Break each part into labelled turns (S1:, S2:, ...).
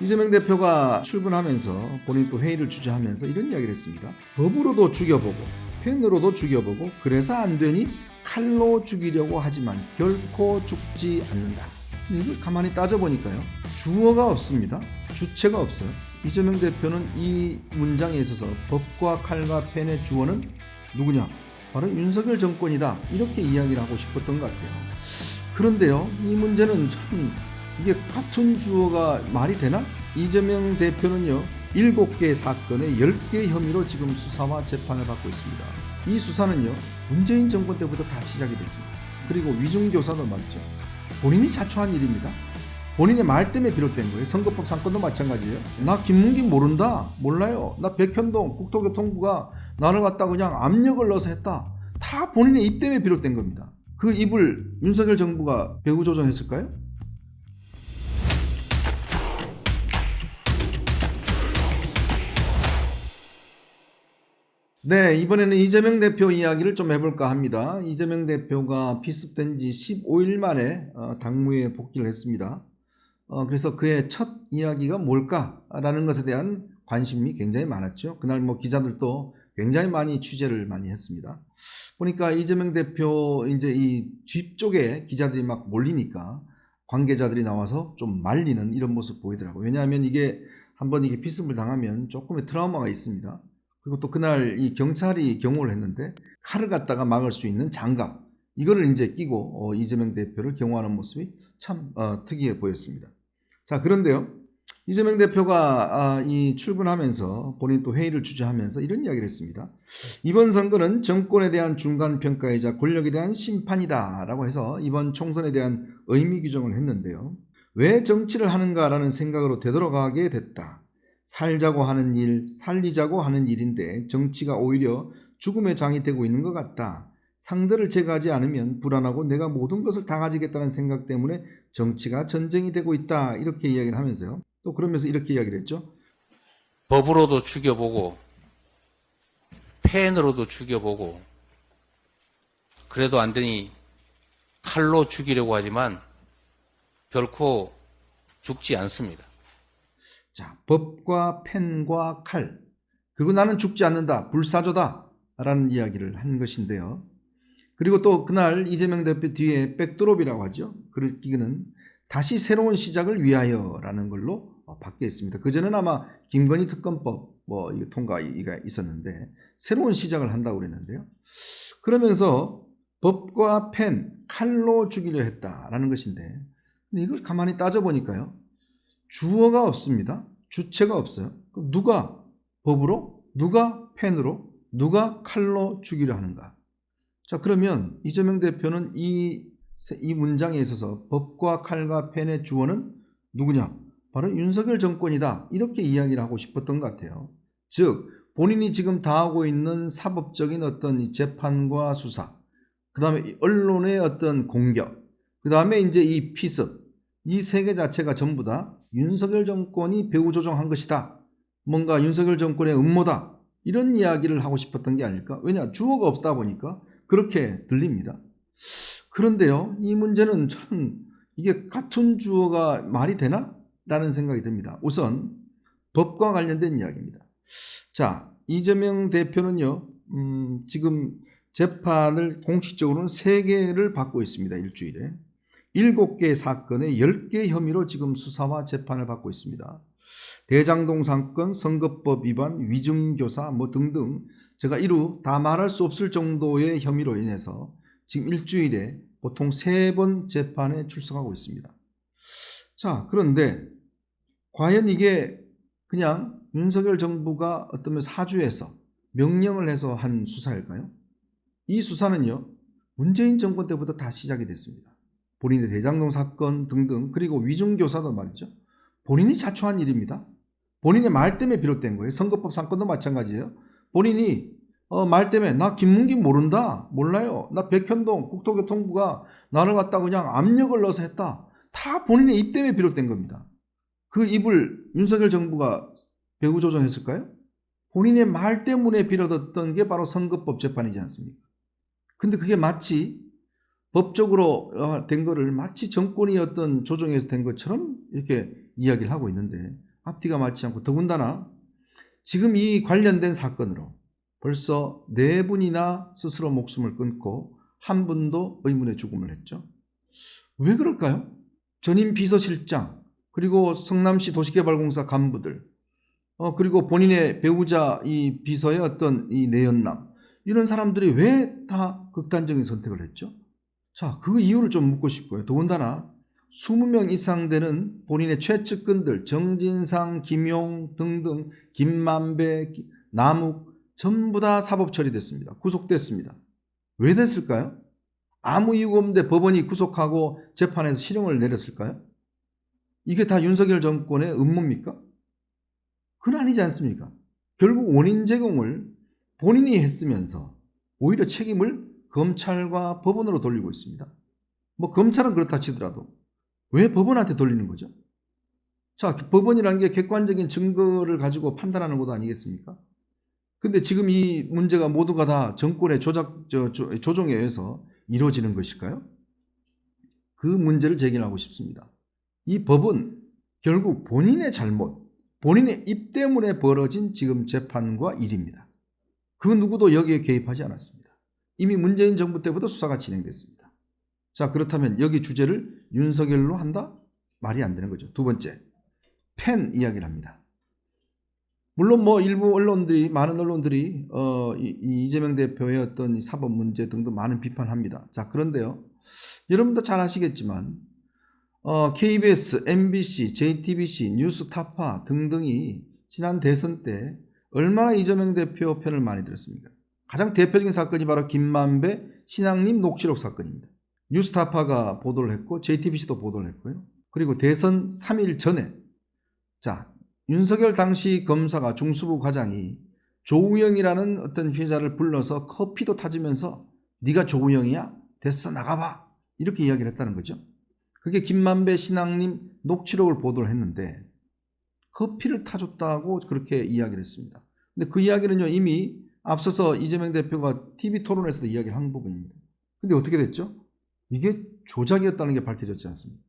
S1: 이재명 대표가 출근하면서 본인 또 회의를 주재하면서 이런 이야기를 했습니다. 법으로도 죽여보고 펜으로도 죽여보고 그래서 안 되니 칼로 죽이려고 하지만 결코 죽지 않는다. 이걸 가만히 따져보니까요. 주어가 없습니다. 주체가 없어요. 이재명 대표는 이 문장에 있어서 법과 칼과 펜의 주어는 누구냐? 바로 윤석열 정권이다. 이렇게 이야기를 하고 싶었던 것 같아요. 그런데요, 이 문제는 참 이게 같은 주어가 말이 되나? 이재명 대표는요, 7개 사건에 10개 혐의로 지금 수사와 재판을 받고 있습니다. 이 수사는요, 문재인 정권 때부터 다 시작이 됐습니다. 그리고 위중교사도 맞죠. 본인이 자초한 일입니다. 본인의 말 때문에 비롯된 거예요. 선거법 사건도 마찬가지예요. 나 김문긴 모른다. 몰라요. 나 백현동 국토교통부가 나를 갖다 그냥 압력을 넣어서 했다. 다 본인의 입 때문에 비롯된 겁니다. 그 입을 윤석열 정부가 배후 조정했을까요? 네, 이번에는 이재명 대표 이야기를 좀 해볼까 합니다. 이재명 대표가 피습된 지 15일 만에 어, 당무에 복귀를 했습니다. 어, 그래서 그의 첫 이야기가 뭘까라는 것에 대한 관심이 굉장히 많았죠. 그날 뭐 기자들도 굉장히 많이 취재를 많이 했습니다. 보니까 이재명 대표 이제 이 뒤쪽에 기자들이 막 몰리니까 관계자들이 나와서 좀 말리는 이런 모습 보이더라고요. 왜냐하면 이게 한번 이게 피습을 당하면 조금의 트라우마가 있습니다. 그리고 또 그날 이 경찰이 경호를 했는데 칼을 갖다가 막을 수 있는 장갑 이거를 이제 끼고 어, 이재명 대표를 경호하는 모습이 참 어, 특이해 보였습니다. 자 그런데요 이재명 대표가 아, 이 출근하면서 본인 또 회의를 주재하면서 이런 이야기를 했습니다. 이번 선거는 정권에 대한 중간 평가이자 권력에 대한 심판이다라고 해서 이번 총선에 대한 의미 규정을 했는데요. 왜 정치를 하는가라는 생각으로 되돌아가게 됐다. 살자고 하는 일, 살리자고 하는 일인데 정치가 오히려 죽음의 장이 되고 있는 것 같다. 상대를 제거하지 않으면 불안하고 내가 모든 것을 다 가지겠다는 생각 때문에 정치가 전쟁이 되고 있다. 이렇게 이야기를 하면서요. 또 그러면서 이렇게 이야기를 했죠.
S2: 법으로도 죽여보고 펜으로도 죽여보고 그래도 안 되니 칼로 죽이려고 하지만 결코 죽지 않습니다.
S1: 자, 법과 펜과 칼. 그리고 나는 죽지 않는다. 불사조다. 라는 이야기를 한 것인데요. 그리고 또 그날 이재명 대표 뒤에 백드롭이라고 하죠. 그기는 다시 새로운 시작을 위하여라는 걸로 어, 바뀌어 있습니다. 그전에는 아마 김건희 특검법 뭐 통과가 있었는데 새로운 시작을 한다고 그랬는데요. 그러면서 법과 펜, 칼로 죽이려 했다라는 것인데 이걸 가만히 따져보니까요. 주어가 없습니다. 주체가 없어요. 누가 법으로, 누가 펜으로, 누가 칼로 죽이려 하는가? 자, 그러면 이재명 대표는 이, 이 문장에 있어서 법과 칼과 펜의 주어는 누구냐? 바로 윤석열 정권이다. 이렇게 이야기를 하고 싶었던 것 같아요. 즉, 본인이 지금 다하고 있는 사법적인 어떤 이 재판과 수사, 그 다음에 언론의 어떤 공격, 그 다음에 이제 이 피습, 이 세 개 자체가 전부 다 윤석열 정권이 배후 조정한 것이다. 뭔가 윤석열 정권의 음모다. 이런 이야기를 하고 싶었던 게 아닐까? 왜냐, 주어가 없다 보니까 그렇게 들립니다. 그런데요, 이 문제는 참 이게 같은 주어가 말이 되나? 라는 생각이 듭니다. 우선 법과 관련된 이야기입니다. 자, 이재명 대표는요, 음, 지금 재판을 공식적으로는 3개를 받고 있습니다. 일주일에. 7개 사건에 10개 혐의로 지금 수사와 재판을 받고 있습니다. 대장동 사건, 선거법 위반, 위증교사 뭐 등등 제가 이루 다 말할 수 없을 정도의 혐의로 인해서 지금 일주일에 보통 3번 재판에 출석하고 있습니다. 자, 그런데 과연 이게 그냥 윤석열 정부가 어떤 면 사주에서 명령을 해서 한 수사일까요? 이 수사는요, 문재인 정권 때부터 다 시작이 됐습니다. 본인의 대장동 사건 등등 그리고 위중교사도 말이죠. 본인이 자초한 일입니다. 본인의 말 때문에 비롯된 거예요. 선거법 사건도 마찬가지예요. 본인이 어, 말 때문에 나 김문긴 모른다. 몰라요. 나 백현동 국토교통부가 나를 갖다 그냥 압력을 넣어서 했다. 다 본인의 입 때문에 비롯된 겁니다. 그 입을 윤석열 정부가 배후 조정했을까요? 본인의 말 때문에 빌어뒀던 게 바로 선거법 재판이지 않습니까? 근데 그게 마치 법적으로 어, 된 거를 마치 정권이 어떤 조정해서 된 것처럼 이렇게 이야기를 하고 있는데 앞뒤가 맞지 않고 더군다나 지금 이 관련된 사건으로 벌써 네 분이나 스스로 목숨을 끊고 한 분도 의문의 죽음을 했죠. 왜 그럴까요? 전임 비서실장 그리고 성남시 도시개발공사 간부들 어 그리고 본인의 배우자 이 비서의 어떤 이 내연남 이런 사람들이 왜 다 극단적인 선택을 했죠? 자, 그 이유를 좀 묻고 싶고요. 더군다나 20명 이상 되는 본인의 최측근들 정진상, 김용 등등 김만배, 기- 남욱 전부 다 사법 처리됐습니다. 구속됐습니다. 왜 됐을까요? 아무 이유가 없는데 법원이 구속하고 재판에서 실형을 내렸을까요? 이게 다 윤석열 정권의 음모입니까? 그건 아니지 않습니까? 결국 원인 제공을 본인이 했으면서 오히려 책임을 검찰과 법원으로 돌리고 있습니다. 뭐 검찰은 그렇다 치더라도 왜 법원한테 돌리는 거죠? 자, 법원이라는 게 객관적인 증거를 가지고 판단하는 곳 아니겠습니까? 근데 지금 이 문제가 모두가 다 정권의 조작, 저, 조, 조정에 의해서 이루어지는 것일까요? 그 문제를 제기하고 싶습니다. 이 법은 결국 본인의 잘못, 본인의 입 때문에 벌어진 지금 재판과 일입니다. 그 누구도 여기에 개입하지 않았습니다. 이미 문재인 정부 때부터 수사가 진행됐습니다. 자, 그렇다면 여기 주제를 윤석열로 한다? 말이 안 되는 거죠. 두 번째, 펜 이야기를 합니다. 물론 뭐 일부 언론들이 많은 언론들이 어, 이재명 대표의 어떤 이 사법 문제 등도 많은 비판합니다. 자 그런데요, 여러분도 잘 아시겠지만 어, KBS, MBC, JTBC, 뉴스타파 등등이 지난 대선 때 얼마나 이재명 대표 편을 많이 들었습니까? 가장 대표적인 사건이 바로 김만배 신앙님 녹취록 사건입니다. 뉴스타파가 보도를 했고 JTBC도 보도를 했고요. 그리고 대선 3일 전에 자 윤석열 당시 검사가 중수부 과장이 조우영이라는 어떤 피해자를 불러서 커피도 타주면서 네가 조우영이야? 됐어 나가봐 이렇게 이야기를 했다는 거죠. 그게 김만배 신앙님 녹취록을 보도를 했는데 커피를 타줬다고 그렇게 이야기를 했습니다. 근데 그 이야기는요 이미 앞서서 이재명 대표가 TV 토론에서도 이야기를 한 부분입니다. 근데 어떻게 됐죠? 이게 조작이었다는 게 밝혀졌지 않습니까?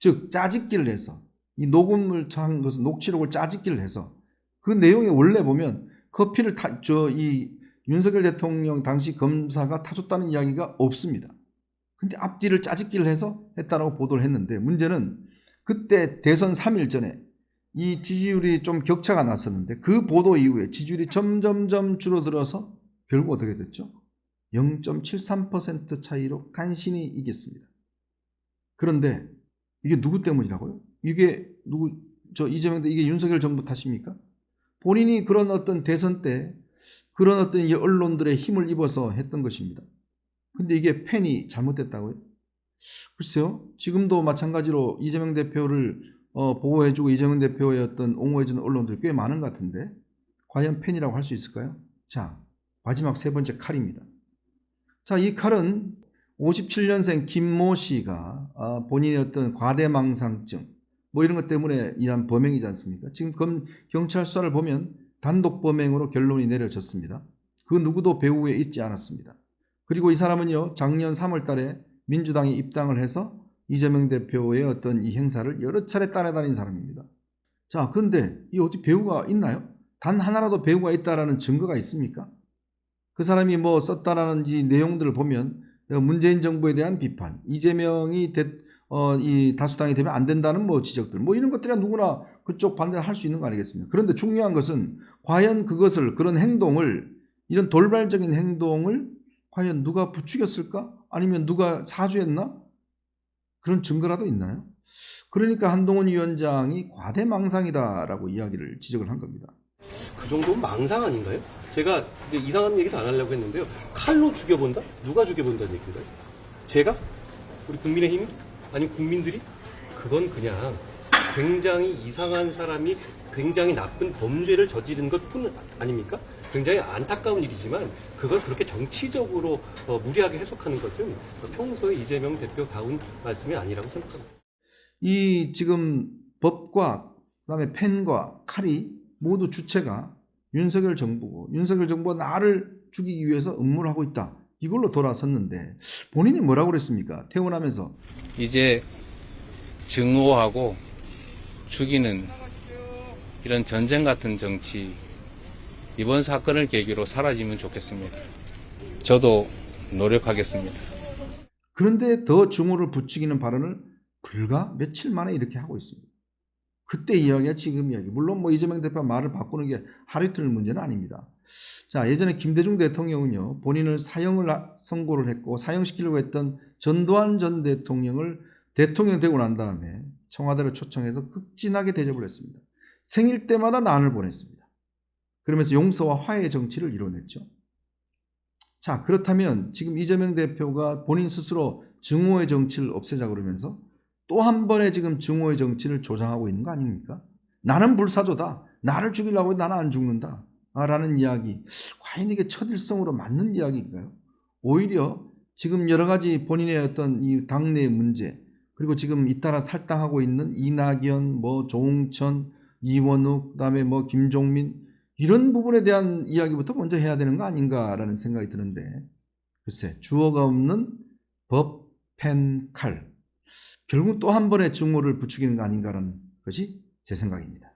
S1: 즉 짜집기를 해서 이 녹음을 한 것은 녹취록을 짜집기를 해서 그 내용에 원래 보면 커피를 타, 저, 이 윤석열 대통령 당시 검사가 타줬다는 이야기가 없습니다. 근데 앞뒤를 짜집기를 해서 했다라고 보도를 했는데 문제는 그때 대선 3일 전에 이 지지율이 좀 격차가 났었는데 그 보도 이후에 지지율이 점점점 줄어들어서 결국 어떻게 됐죠? 0.73% 차이로 간신히 이겼습니다. 그런데 이게 누구 때문이라고요? 이게 누구 저 이재명 대 이게 윤석열 정부 탓입니까? 본인이 그런 어떤 대선 때 그런 어떤 이 언론들의 힘을 입어서 했던 것입니다. 근데 이게 팬이 잘못됐다고요? 글쎄요. 지금도 마찬가지로 이재명 대표를 어, 보호해주고 이재명 대표의 어떤 옹호해주는 언론들이 꽤 많은 것 같은데 과연 팬이라고 할 수 있을까요? 자 마지막 세 번째 칼입니다. 자이 칼은 57년생 김모 씨가 아, 본인의 어떤 과대망상증 뭐 이런 것 때문에 일한 범행이지 않습니까? 지금 검, 경찰 수사를 보면 단독 범행으로 결론이 내려졌습니다. 그 누구도 배후에 있지 않았습니다. 그리고 이 사람은요 작년 3월 달에 민주당에 입당을 해서 이재명 대표의 어떤 이 행사를 여러 차례 따라다닌 사람입니다. 자, 그런데 이 어디 배우가 있나요? 단 하나라도 배우가 있다라는 증거가 있습니까? 그 사람이 뭐 썼다라는 이 내용들을 보면 문재인 정부에 대한 비판, 이재명이 대, 어, 이 다수당이 되면 안 된다는 뭐 지적들, 뭐 이런 것들이 누구나 그쪽 반대를 할수 있는 거 아니겠습니까? 그런데 중요한 것은 과연 그것을 그런 행동을 이런 돌발적인 행동을 과연 누가 부추겼을까? 아니면 누가 사주했나? 그런 증거라도 있나요? 그러니까 한동훈 위원장이 과대망상이다라고 이야기를 지적을 한 겁니다.
S3: 그 정도면 망상 아닌가요? 제가 이상한 얘기도 안 하려고 했는데요. 칼로 죽여본다? 누가 죽여본다는 얘기인가요? 제가? 우리 국민의힘이? 아니 국민들이? 그건 그냥 굉장히 이상한 사람이 굉장히 나쁜 범죄를 저지른 것 뿐 아닙니까? 굉장히 안타까운 일이지만 그걸 그렇게 정치적으로 어, 무리하게 해석하는 것은 평소에 이재명 대표 가운 말씀이 아니라고 생각합니다.
S1: 이 지금 법과 그다음에 펜과 칼이 모두 주체가 윤석열 정부고 윤석열 정부가 나를 죽이기 위해서 음모를 하고 있다. 이걸로 돌아섰는데 본인이 뭐라고 그랬습니까? 퇴원하면서
S2: 이제 증오하고 죽이는 이런 전쟁 같은 정치 이번 사건을 계기로 사라지면 좋겠습니다. 저도 노력하겠습니다.
S1: 그런데 더 증오를 부추기는 발언을 불과 며칠 만에 이렇게 하고 있습니다. 그때 이야기가 지금 이야기. 물론 뭐 이재명 대표 말을 바꾸는 게 하루 이틀 문제는 아닙니다. 자, 예전에 김대중 대통령은요, 본인을 사형을 하- 선고를 했고, 사형시키려고 했던 전두환 전 대통령을 대통령 되고 난 다음에 청와대를 초청해서 극진하게 대접을 했습니다. 생일 때마다 난을 보냈습니다. 그러면서 용서와 화해의 정치를 이뤄냈죠. 자, 그렇다면 지금 이재명 대표가 본인 스스로 증오의 정치를 없애자 그러면서 또 한 번의 지금 증오의 정치를 조장하고 있는 거 아닙니까? 나는 불사조다. 나를 죽이려고 해도 나는 안 죽는다. 아, 라는 이야기. 과연 이게 첫일성으로 맞는 이야기인가요? 오히려 지금 여러 가지 본인의 어떤 이 당내 문제, 그리고 지금 잇따라 탈당하고 있는 이낙연, 뭐 조홍천, 이원욱, 그다음에 뭐 김종민 이런 부분에 대한 이야기부터 먼저 해야 되는 거 아닌가라는 생각이 드는데 글쎄 주어가 없는 법, 펜, 칼 결국 또 한 번의 증오를 부추기는 거 아닌가라는 것이 제 생각입니다.